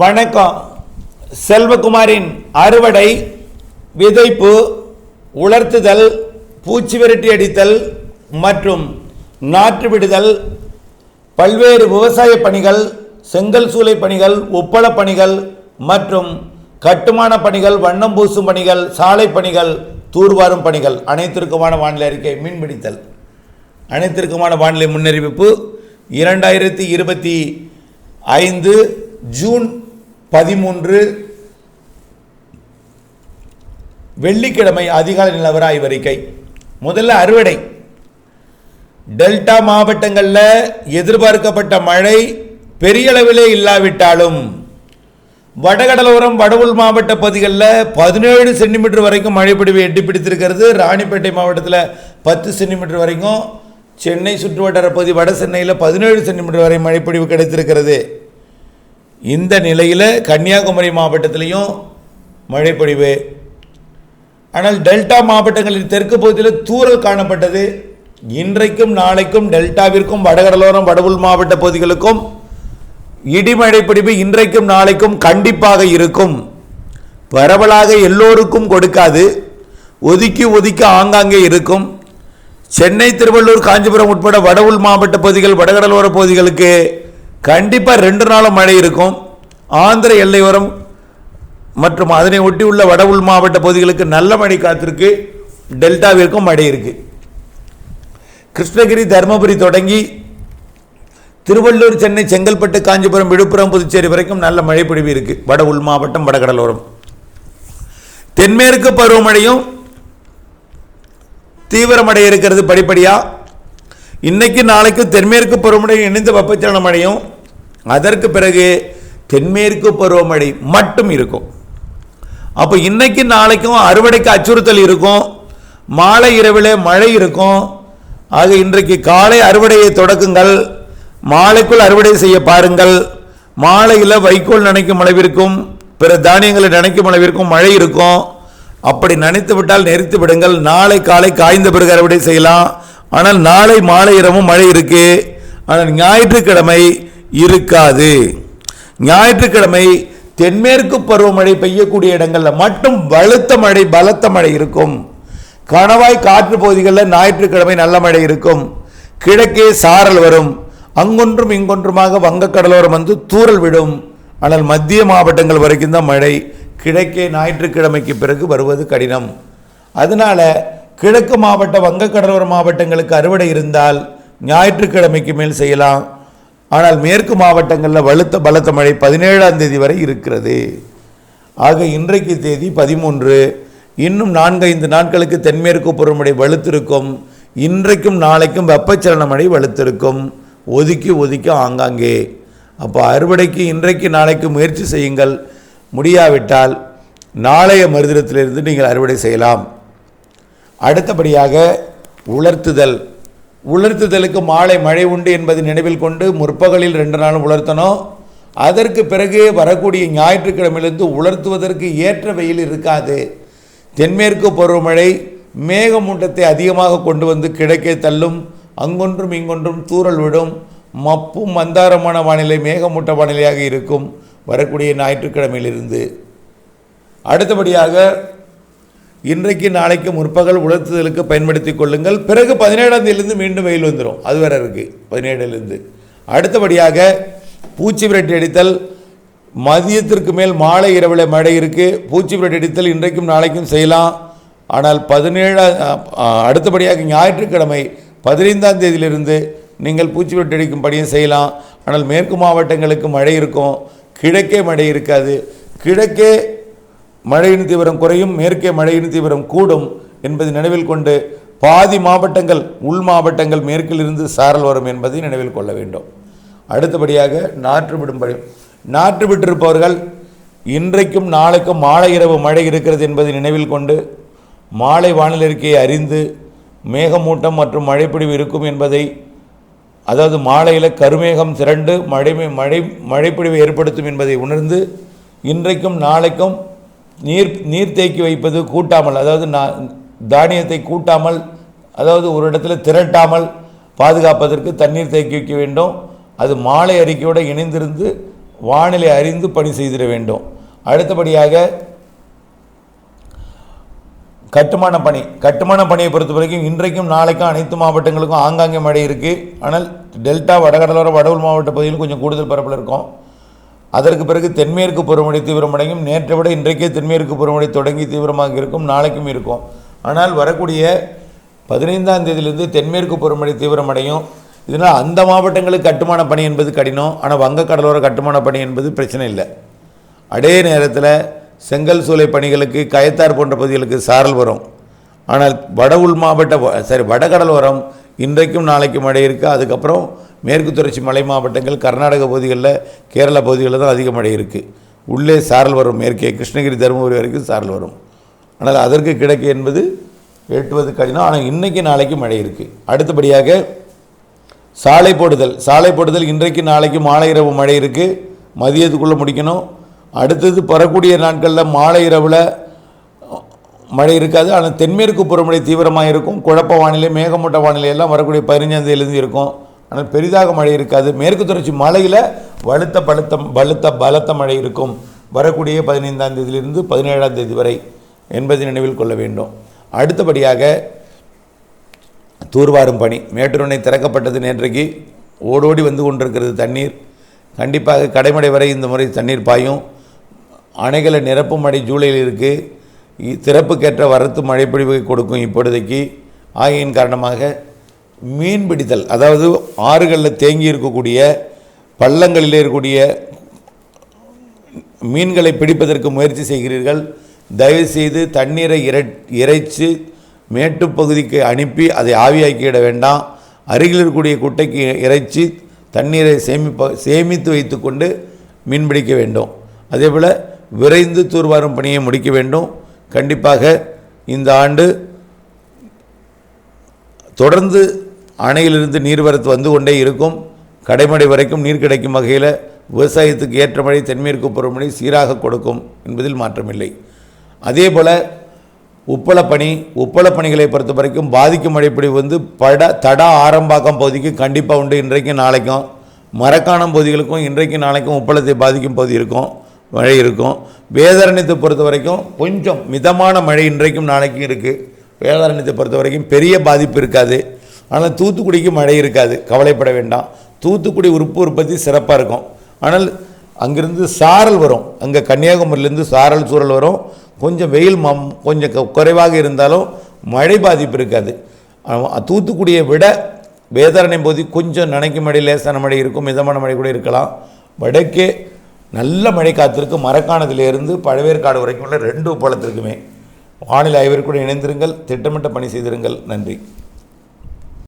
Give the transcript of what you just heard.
வணக்கம். செல்வகுமாரின் அறுவடை விதைப்பு உலர்த்துதல் பூச்சி விரட்டி அடித்தல் மற்றும் நாற்று விடுதல் பல்வேறு விவசாய பணிகள் செங்கல் சூளை பணிகள் உப்பள பணிகள் மற்றும் கட்டுமான பணிகள் வண்ணம் பூசும் பணிகள் சாலை பணிகள் தூர்வாரும் பணிகள். அனைத்திற்குமான வானிலை அறிக்கை மீன்பிடித்தல். அனைத்திற்குமான வானிலை முன்னறிவிப்பு இரண்டாயிரத்தி இருபத்தி ஐந்து ஜூன் பதிமூன்று. வெள்ளிக்கிழமை அதிகாலை நிலவர ஆய்வறிக்கை முதல்ல அறுவடை. டெல்டா மாவட்டங்களில் எதிர்பார்க்கப்பட்ட மழை பெரிய அளவிலே இல்லாவிட்டாலும் வடகடலோரம் வடவுள் மாவட்ட பகுதிகளில் பதினேழு சென்டிமீட்டர் வரைக்கும் மழை பொழிவு எட்டி பிடித்திருக்கிறது. ராணிப்பேட்டை மாவட்டத்தில் பத்து சென்டிமீட்டர் வரைக்கும். சென்னை சுற்றுவட்டார பகுதி வட சென்னையில் பதினேழு சென்டிமீட்டர் வரை மழைப்பொழிவு கிடைத்திருக்கிறது. இந்த நிலையில் கன்னியாகுமரி மாவட்டத்திலையும் மழைப்பொழிவு. ஆனால் டெல்டா மாவட்டங்களின் தெற்கு பகுதியில் தூரல் காணப்பட்டது. இன்றைக்கும் நாளைக்கும் டெல்டாவிற்கும் வடகடலோரம் வடவுள் மாவட்ட பகுதிகளுக்கும் இடிமழை பிடிப்பு இன்றைக்கும் நாளைக்கும் கண்டிப்பாக இருக்கும். பரவலாக எல்லோருக்கும் கொடுக்காது. ஒதுக்கி ஒதுக்கி ஆங்காங்கே இருக்கும். சென்னை திருவள்ளூர் காஞ்சிபுரம் உட்பட வடவுள் மாவட்ட பகுதிகள் வடகடலோர பகுதிகளுக்கு கண்டிப்பாக ரெண்டு நாளும் மழை இருக்கும். ஆந்திர எல்லையோரம் மற்றும் அதனை ஒட்டி உள்ள வட உள் மாவட்ட பகுதிகளுக்கு நல்ல மழை காத்திருக்கு. டெல்டாவிற்கும் மழை இருக்கு. கிருஷ்ணகிரி தருமபுரி தொடங்கி திருவள்ளூர் சென்னை செங்கல்பட்டு காஞ்சிபுரம் விழுப்புரம் புதுச்சேரி வரைக்கும் நல்ல மழை பொழிவு இருக்கு. வட உள் மாவட்டம் வடகடலோரம். தென்மேற்கு பருவமழையும் தீவிரமடைய இருக்கிறது படிப்படியாக இன்னைக்கு நாளைக்கு தென்மேற்கு பருவமழை இணைந்த வெப்பச்சலனம் அடையும் அதற்கு பிறகு தென்மேற்கு பருவமழை மட்டும் இருக்கும். அப்போ இன்னைக்கு நாளைக்கும் அறுவடைக்கு அச்சுறுத்தல் இருக்கும் மாலை இரவில் மழை இருக்கும். ஆக இன்றைக்கு காலை அறுவடையை தொடக்குங்கள் மாலைக்குள் அறுவடை செய்ய பாருங்கள். மாலையில் வைக்கோல் நினைக்கும் அளவிற்கும் பிற தானியங்களை நினைக்கும் அளவிற்கும் மழை இருக்கும். அப்படி நினைத்து விட்டால் நெறித்து விடுங்கள். நாளை காலை காய்ந்த பிறகு அறுவடை செய்யலாம். ஆனால் நாளை மாலை இரவும் மழை இருக்கு. ஆனால் ஞாயிற்றுக்கிழமை இருக்காது. ஞாயிற்றுக்கிழமை தென்மேற்கு பருவமழை பெய்யக்கூடிய இடங்களில் மட்டும் வலுத்த மழை பலத்த மழை இருக்கும். கணவாய் காற்று பகுதிகளில் ஞாயிற்றுக்கிழமை நல்ல மழை இருக்கும். கிழக்கே சாரல் வரும். அங்கொன்றும் இங்கொன்றுமாக வங்கக்கடலோரம் வந்து தூறல் விடும். ஆனால் மத்திய மாவட்டங்கள் வரைக்கும் தான் மழை. கிழக்கே ஞாயிற்றுக்கிழமைக்கு பிறகு வருவது கடினம். அதனால கிழக்கு மாவட்ட வங்கக்கடலோர மாவட்டங்களுக்கு அறுவடை இருந்தால் ஞாயிற்றுக்கிழமைக்கு மேல் செய்யலாம். ஆனால் மேற்கு மாவட்டங்களில் வலுத்த பலத்த மழை பதினேழாம் தேதி வரை இருக்கிறது. ஆக இன்றைக்கு தேதி பதிமூன்று. இன்னும் நான்கைந்து நாட்களுக்கு தென்மேற்கு பருவமழை வலுத்திருக்கும். இன்றைக்கும் நாளைக்கும் வெப்பச்சலன மழை வலுத்திருக்கும். ஒதுக்கி ஒதுக்கி ஆங்காங்கே. அப்போ அறுவடைக்கு இன்றைக்கு நாளைக்கு முயற்சி செய்யுங்கள். முடியாவிட்டால் நாளைய மருதினத்திலிருந்து நீங்கள் அறுவடை செய்யலாம். அடுத்தபடியாக உலர்த்துதல். உலர்த்துதலுக்கு மாலை மழை உண்டு என்பதை நினைவில் கொண்டு முற்பகலில் ரெண்டு நாளும் உலர்த்தணும். அதற்கு பிறகு வரக்கூடிய ஞாயிற்றுக்கிழமையிலிருந்து உலர்த்துவதற்கு ஏற்ற வெயில் இருக்காது. தென்மேற்கு பருவமழை மேகமூட்டத்தை அதிகமாக கொண்டு வந்து கிழக்கே தள்ளும். அங்கொன்றும் இங்கொன்றும் தூறல் விடும். மப்பும் மந்தாரமான வானிலை மேகமூட்ட வானிலையாக இருக்கும். வரக்கூடிய ஞாயிற்றுக்கிழமையிலிருந்து. அடுத்தபடியாக இன்றைக்கு நாளைக்கு முற்பகல் உலர்த்துதலுக்கு பயன்படுத்தி கொள்ளுங்கள். பிறகு பதினேழாம் தேதியிலிருந்து மீண்டும் வெயில் வந்துடும் அது வேற இருக்குது பதினேழுலேருந்து. அடுத்தபடியாக பூச்சி விரட்டி அடித்தல். மதியத்திற்கு மேல் மாலை இரவில் மழை இருக்குது பூச்சி விரட்டி அடித்தல் இன்றைக்கும் நாளைக்கும் செய்யலாம். ஆனால் பதினேழாம் அடுத்தபடியாக ஞாயிற்றுக்கிழமை பதினைந்தாம் தேதியிலிருந்து நீங்கள் பூச்சி விரட்டி அடிக்கும் செய்யலாம். ஆனால் மேற்கு மாவட்டங்களுக்கு மழை இருக்கும். கிழக்கே மழை இருக்காது. கிழக்கே மழையின் தீவிரம் குறையும் மேற்கே மழையின் தீவிரம் கூடும் என்பதை நினைவில் கொண்டு பாதி மாவட்டங்கள் உள் மாவட்டங்கள் மேற்கிலிருந்து சாரல் வரும் என்பதை நினைவில் கொள்ள வேண்டும். அடுத்தபடியாக நாற்று பழி நாற்று விட்டிருப்பவர்கள் இன்றைக்கும் நாளைக்கும் மாலை இரவு மழை இருக்கிறது என்பதை நினைவில் கொண்டு மாலை வானிலை அறிந்து மேகமூட்டம் மற்றும் மழைப்பிடிவு இருக்கும் என்பதை அதாவது மாலையில் கருமேகம் திரண்டு மழை மழை மழைப்பிடிவை ஏற்படுத்தும் என்பதை உணர்ந்து இன்றைக்கும் நாளைக்கும் நீர் நீர் தேக்கி வைப்பது கூட்டாமல் அதாவது நான் தானியத்தை கூட்டாமல் அதாவது ஒரு இடத்துல திரட்டாமல் பாதுகாப்பதற்கு தண்ணீர் தேக்கி வைக்க வேண்டும். அது மாலை அறிக்கையோடு இணைந்திருந்து வானிலை அறிந்து பணி செய்திட வேண்டும். அடுத்தபடியாக கட்டுமான பணி. கட்டுமான பணியை பொறுத்த வரைக்கும் இன்றைக்கும் நாளைக்கும் அனைத்து மாவட்டங்களுக்கும் ஆங்காங்கே மழை இருக்குது ஆனால் டெல்டா வடகடலோர வடவுள் மாவட்ட பகுதியில் கொஞ்சம் கூடுதல் பரப்பில் இருக்கும். அதற்கு பிறகு தென்மேற்கு பருவமழை தீவிரமடையும். நேற்றை விட இன்றைக்கே தென்மேற்கு பருவமழை தொடங்கி தீவிரமாக இருக்கும். நாளைக்கும் இருக்கும். ஆனால் வரக்கூடிய பதினைந்தாம் தேதியிலிருந்து தென்மேற்கு பருவமழை தீவிரமடையும். இதனால் அந்த மாவட்டங்களுக்கு கட்டுமான பணி என்பது கடினம். ஆனால் வங்கக்கடலோர கட்டுமான பணி என்பது பிரச்சனை இல்லை. அதே நேரத்தில் செங்கல் சூளை பணிகளுக்கு கயத்தார் போன்ற பகுதிகளுக்கு சாரல் வரும். ஆனால் வட உள் மாவட்ட சரி சரி வடகடலோரம் இன்றைக்கும் நாளைக்கும் மழை இருக்குது அதுக்கப்புறம் மேற்கு தொடர்ச்சி மலை மாவட்டங்கள் கர்நாடக பகுதிகளில் கேரளா பகுதிகளில் தான் அதிக மழை இருக்குது உள்ளே சாரல் வரும் மேற்கே கிருஷ்ணகிரி தருமபுரி வரைக்கும் சாரல் வரும். ஆனால் அதற்கு கிழக்கு என்பது எட்டுவது கடினம். ஆனால் இன்றைக்கு நாளைக்கு மழை இருக்குது அடுத்தபடியாக சாலை போடுதல். சாலை போடுதல் இன்றைக்கு நாளைக்கு மாலை இரவு மழை இருக்குது மதியத்துக்குள்ளே முடிக்கணும். அடுத்தது வரக்கூடிய நாட்களில் மாலை இரவில் மழை இருக்காது ஆனால் தென்மேற்கு பருவமழை தீவிரமாக இருக்கும். குழப்ப வானிலை மேகமூட்ட வானிலை எல்லாம் வரக்கூடிய பதினஞ்சாந்தேதியிலேருந்து இருக்கும். ஆனால் பெரிதாக மழை இருக்காது. மேற்கு தொடர்ச்சி மலையில் வலுத்த பழுத்த பலுத்த பலத்த மழை இருக்கும். வரக்கூடிய பதினைந்தாம் தேதியிலிருந்து பதினேழாம் தேதி வரை என்பதை நினைவில் கொள்ள வேண்டும். அடுத்தபடியாக தூர்வாரும் பணி. மேட்டூரணை திறக்கப்பட்டது நேற்றைக்கு. ஓடோடி வந்து கொண்டிருக்கிறது தண்ணீர். கண்டிப்பாக கடைமடை வரை இந்த முறை தண்ணீர் பாயும். அணைகளை நிரப்பும் மழை ஜூலையில் இருக்குது சிறப்புக்கேற்ற வரத்து மழைப்பொழிவை கொடுக்கும் இப்பொழுதைக்கு ஆகையின் காரணமாக மீன் பிடித்தல் அதாவது ஆறுகளில் தேங்கி இருக்கக்கூடிய பள்ளங்களில் இருக்கக்கூடிய மீன்களை பிடிப்பதற்கு முயற்சி செய்கிறீர்கள் தயவுசெய்து தண்ணீரை இறை இறைச்சி மேட்டுப் பகுதிக்கு அனுப்பி அதை ஆவியாக்கிவிட வேண்டாம். அருகில் இருக்கக்கூடிய குட்டைக்கு இறைச்சி தண்ணீரை சேமிப்ப சேமித்து வைத்துக்கொண்டு மீன் பிடிக்க வேண்டும். அதேபோல் விரைந்து தூர்வாரும் பணியை முடிக்க வேண்டும். கண்டிப்பாக இந்த ஆண்டு தொடர்ந்து அணையிலிருந்து நீர்வரத்து வந்து கொண்டே இருக்கும். கடைமடை வரைக்கும் நீர் கிடைக்கும் வகையில் விவசாயத்துக்கு ஏற்ற மழை தென்மேற்கு பருவமழை சீராக கொடுக்கும் என்பதில் மாற்றமில்லை. அதே போல் உப்பளப்பணி உப்பளப்பணிகளை பொறுத்த வரைக்கும் பாதிக்கும் மழைப்பொழிவு வந்து பட தடா ஆரம்பாக்கம் பகுதிக்கு கண்டிப்பாக உண்டு இன்றைக்கும் நாளைக்கும். மரக்காணம் பகுதிகளுக்கும் இன்றைக்கும் நாளைக்கும் உப்பளத்தை பாதிக்கும் பகுதி இருக்கும். மழை இருக்கும். வேதாரண்யத்தை பொறுத்த வரைக்கும் கொஞ்சம் மிதமான மழை இன்றைக்கும் நாளைக்கும் இருக்குது வேதாரண்யத்தை பொறுத்த வரைக்கும் பெரிய பாதிப்பு இருக்காது. ஆனால் தூத்துக்குடிக்கு மழை இருக்காது. கவலைப்பட வேண்டாம். தூத்துக்குடி உறுப்பு உற்பத்தி சிறப்பாக இருக்கும். ஆனால் அங்கேருந்து சாரல் வரும். அங்கே கன்னியாகுமரியிலேருந்து சாரல் சூழல் வரும். கொஞ்சம் வெயில் மம் கொஞ்சம் குறைவாக இருந்தாலும் மழை பாதிப்பு இருக்காது. தூத்துக்குடியை விட வேதாரண்யம் போதி கொஞ்சம் நினைக்கும் மழை லேசான மழை இருக்கும். மிதமான மழை கூட இருக்கலாம். வடக்கே நல்ல மழை காத்திருக்கு. மரக்காணத்திலிருந்து பழவேற்காடு வரைக்கும் உள்ள ரெண்டு உப்பளத்திற்குமே. வானிலை ஆய்விற்குடன் இணைந்திருங்கள். திட்டமிட்ட பணி செய்திருங்கள். நன்றி.